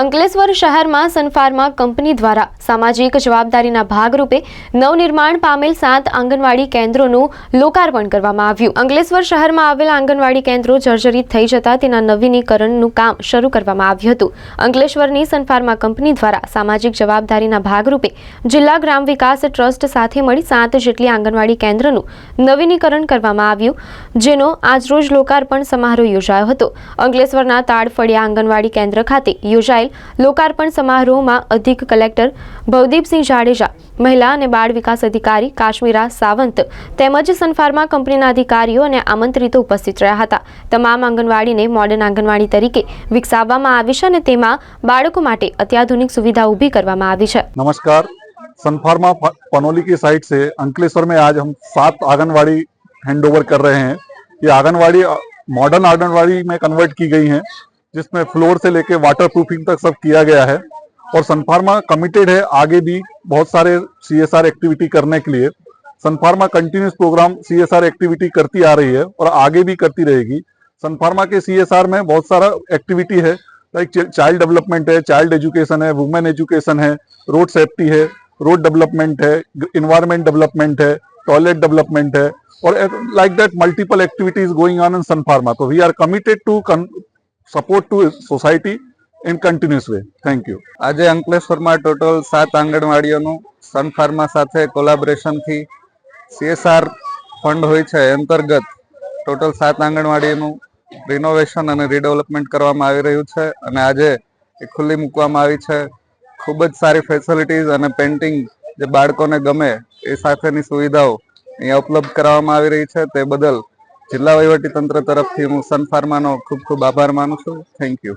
અંકલેશ્વર શહેરમાં સનફાર્મા કંપની દ્વારા સામાજિક જવાબદારીના ભાગરૂપે નવનિર્માણ પામેલ સાત આંગણવાડી કેન્દ્રોનું લોકાર્પણ કરવામાં આવ્યું. અંકલેશ્વર શહેરમાં આવેલા આંગણવાડી કેન્દ્રો જર્જરિત થઈ જતા તેના નવીનીકરણનું કામ શરૂ કરવામાં આવ્યું હતું. અંકલેશ્વરની સનફાર્મા કંપની દ્વારા સામાજિક જવાબદારીના ભાગરૂપે જિલ્લા ગ્રામ વિકાસ ટ્રસ્ટ સાથે મળી સાત જેટલી આંગણવાડી કેન્દ્રનું નવીનીકરણ કરવામાં આવ્યું, જેનો આજરોજ લોકાર્પણ સમારોહ યોજાયો હતો. અંકલેશ્વરના તાડફળિયા આંગણવાડી કેન્દ્ર ખાતે યોજાયેલ લોકાર્પણ સમારોહમાં અધિક કલેક્ટર ભવદીપસિંહ જાડેજા મહિલા અને બાળ વિકાસ અધિકારી કાશ્મીરા સાવંત તેમજ સનફાર્મા કંપનીના અધિકારીઓ અને આમંત્રિતો ઉપસ્થિત રહ્યા હતા તમામ આંગણવાડીને મોડર્ન આંગણવાડી તરીકે વિકસાવવામાં આવી છે અને તેમાં બાળકો માટે અત્યાધુનિક સુવિધા ઊભી કરવામાં આવી છે नमस्कार सनफार्मा प- पनौली की साइड से अंकलेश्वर में आज हम सात आंगनवाड़ी हैंड ओवर कर रहे हैं ये आंगनवाड़ी मॉडर्न आंगनवाड़ी में कन्वर्ट की गई हैं जिसमें फ्लोर से लेके वाटर प्रूफिंग तक सब किया गया है। और सनफार्मा कमिटेड है आगे भी बहुत सारे सीएसआर एक्टिविटी करने के लिए। Sun Pharma continuous programme CSR activity करती आ रही है और आगे भी करती रहेगी। सनफार्मा के सीएसआर में बहुत सारा एक्टिविटी है लाइक चाइल्ड डेवलपमेंट है चाइल्ड एजुकेशन है वुमेन एजुकेशन है रोड सेफ्टी है रोड डेवलपमेंट है इन्वायरमेंट डेवलपमेंट है टॉयलेट डेवलपमेंट है और like that multiple activities going on in Sun Pharma तो we are committed to support to society in continuous way. Thank you આજે અંકલેશ્વરમાં total સાત આંગણવાડીઓનું સન ફાર્મા સાથે કોલાબરેશનથી સીએસઆર ફંડ હોય છે અંતર્ગત ટોટલ સાત આંગણવાડીઓનું રિનોવેશન અને રિડેવલપમેન્ટ કરવામાં આવી રહ્યું છે અને આજે એ ખુલ્લી મૂકવામાં આવી છે. ખૂબ જ સારી ફેસિલિટીઝ અને પેન્ટિંગ જે બાળકોને ગમે એ સાથેની સુવિધાઓ અહીંયા ઉપલબ્ધ કરાવવામાં આવી રહી છે. તે બદલ જિલ્લા વહીવટી તંત્ર તરફથી હું સન ફાર્માનો ખૂબ ખૂબ આભાર માનું છું. Thank you